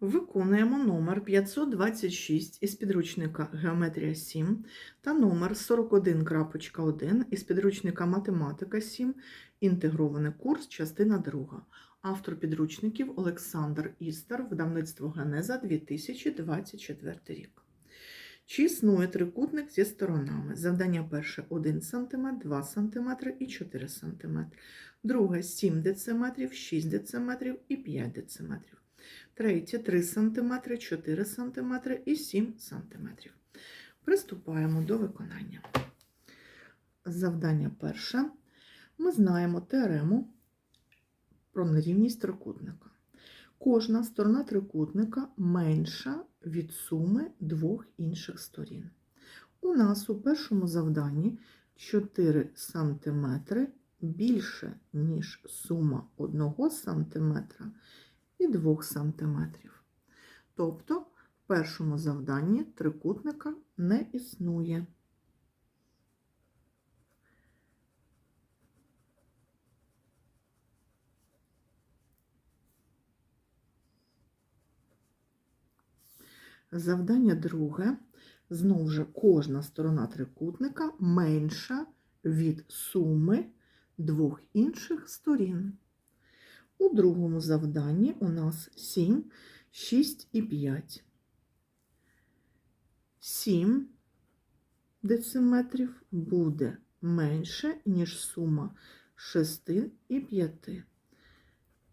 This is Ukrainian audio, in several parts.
Виконуємо номер 526 із підручника Геометрія 7 та номер 41.1 із підручника Математика 7, інтегрований курс, частина 2. Автор підручників Олександр Істер, видавництво Генеза 2024 рік. Чи існує трикутник зі сторонами? Завдання перше 1 см, 2 см і 4 см. Друге 7 дециметрів, 6 дециметрів і 5 дециметрів. Третє 3 см, 4 см і 7 см. Приступаємо до виконання. Завдання перше. Ми знаємо теорему про нерівність трикутника. Кожна сторона трикутника менша від суми двох інших сторін. У нас у першому завданні 4 см більше, ніж сума 1 см і 2 см. Тобто, в першому завданні трикутника не існує. Завдання друге. Знову ж кожна сторона трикутника менша від суми двох інших сторін. У другому завданні у нас 7, 6 і 5. 7 дециметрів буде менше, ніж сума 6 і 5.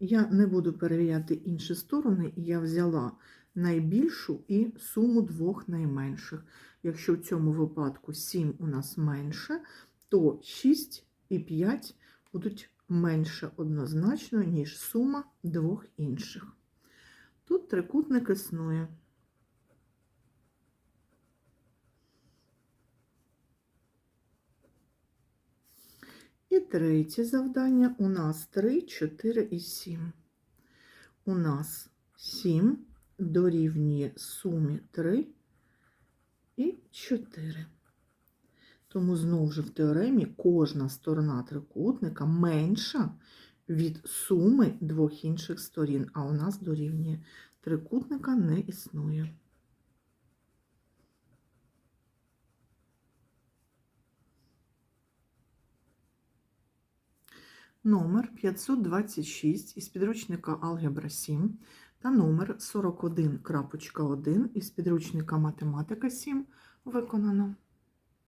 Я не буду перевіряти інші сторони, я взяла найбільшу і суму двох найменших. Якщо в цьому випадку 7 у нас менше, то 6 і 5 будуть менше однозначно, ніж сума двох інших. Тут трикутник існує. І третє завдання у нас 3, 4 і 7. У нас 7 дорівнює сумі 3 і 4. Тому знову ж в теоремі кожна сторона трикутника менша від суми двох інших сторін, а у нас дорівнює трикутника не існує. Номер 526 із підручника Алгебра 7 та номер 41.1 із підручника Математика 7 виконано.